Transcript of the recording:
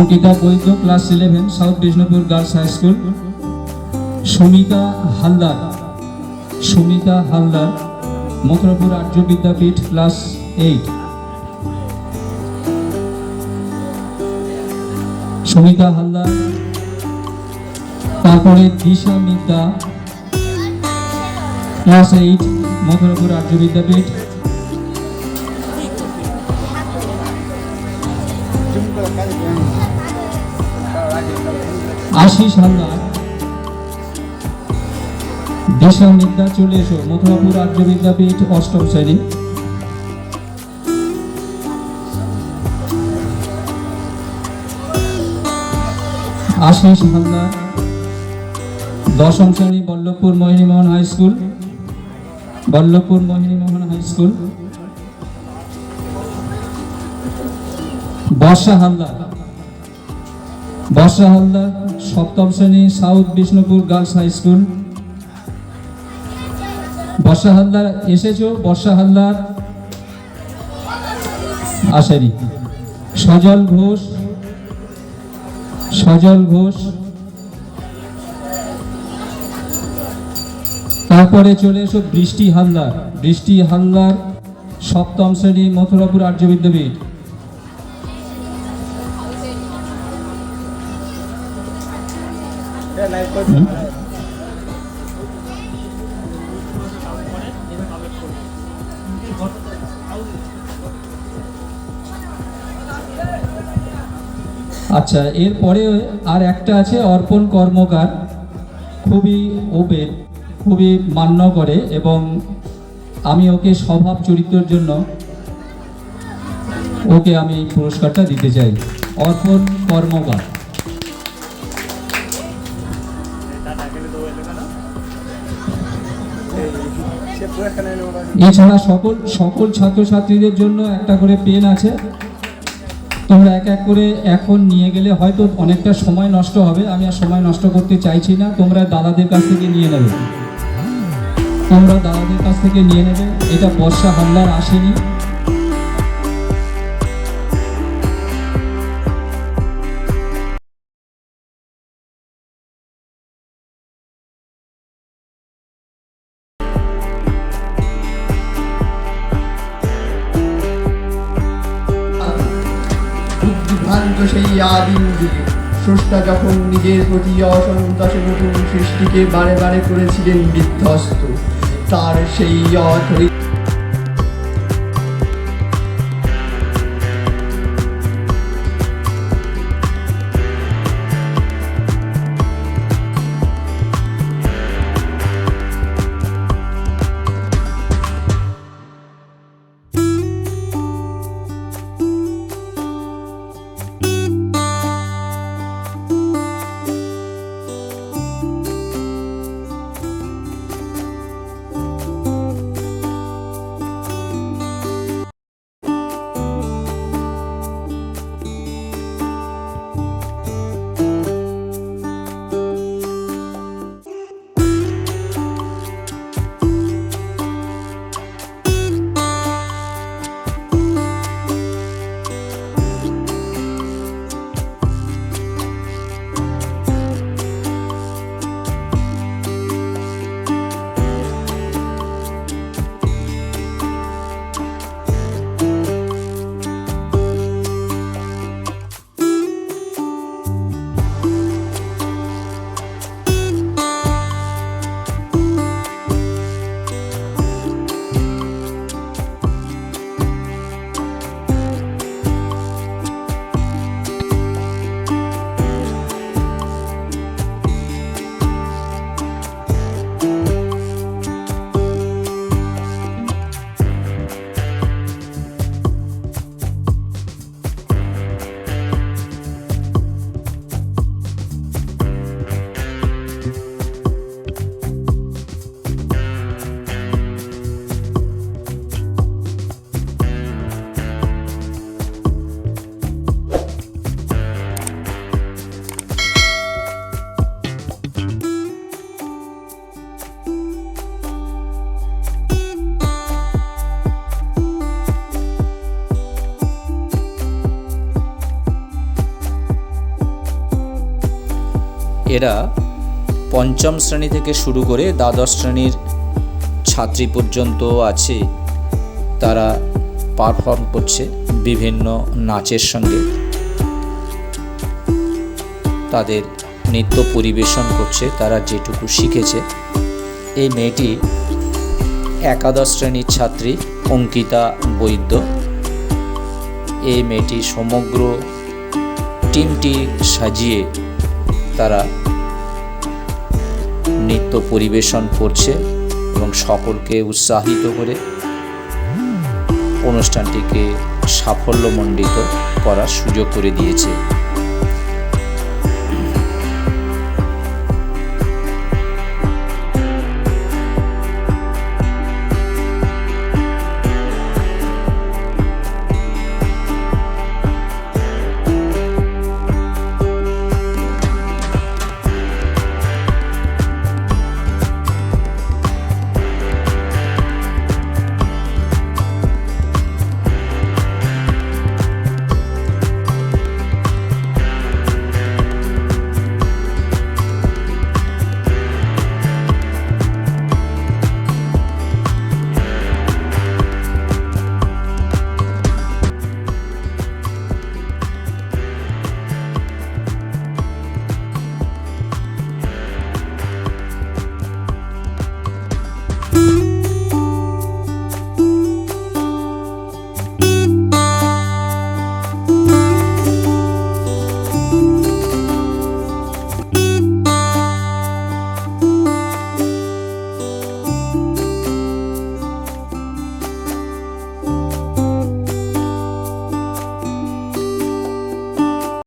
Ankita Baidya, class eleven south Bishnupur girls high school. Sumita Haldar Sumita Haldar, Mathurapur Arya Vidyapith, class eight Sumita Haldar, তারপরে Disha Mita, class eight Mathurapur Arya বিদ্যাপীঠ। আশিস হালদার। দিশা মিতা চলে এসো। মথুরাপুর আর্য বিদ্যাপীঠ অষ্টম শ্রেণি। আশিস হালদার, দশম শ্রেণি, Ballavpur Mohinimohan high school. Ballavpur Mohinimohan high school. Barsha Haldar. Barsha Haldar সপ্তম শ্রেণি south Bishnupur girls high school. Barsha Haldar এসেছ? বর্ষা হালদার আসেনি। সজল ঘোষ সজল ঘোষ। তারপরে চলে এসো বৃষ্টি হালদার। বৃষ্টি হালদার সপ্তম শ্রেণি মথুরাপুর আর্য বিদ্যাপীঠ। আচ্ছা এরপরে আর একটা আছে অর্পণ কর্মকার। খুবই ওপেন, খুবই মান্য করে এবং আমি ওকে স্বভাব চরিত্রের জন্য ওকে আমি এই পুরস্কারটা দিতে চাই। অর্পণ কর্মকার। এছাড়া সকল সকল ছাত্রছাত্রীদের জন্য একটা করে পেন আছে। তোমরা এক এক করে এখন নিয়ে গেলে হয়তো অনেকটা সময় নষ্ট হবে, আমি আর সময় নষ্ট করতে চাইছি না, তোমরা দাদাদের কাছ থেকে নিয়ে নেবে। তোমরা দাদাদের কাছ থেকে নিয়ে নেবে, এটা বর্ষা হামলার আসেনি। সেই আদিম যুগে। স্রষ্টা যখন নিজের প্রতি অসন্তোষে নতুন সৃষ্টিকে বারে বারে করেছিলেন বিধ্বস্ত, তার সেই অথরি এরা পঞ্চম শ্রেণি থেকে শুরু করে দ্বাদশ শ্রেণির ছাত্রী পর্যন্ত আছে। তারা পারফর্ম করছে বিভিন্ন নাচের সঙ্গে। তাদের নৃত্য পরিবেশন করছে, তারা যেটুকু শিখেছে। এই মেয়েটি একাদশ শ্রেণির ছাত্রী অঙ্কিতা বৈদ্য। এই মেয়েটি সমগ্র টিমটি সাজিয়ে তারা নৃত্য পরিবেশন করছে এবং সকলকে উৎসাহিত করে অনুষ্ঠানটিকে সাফল্যমণ্ডিত করার সুযোগ করে দিয়েছে।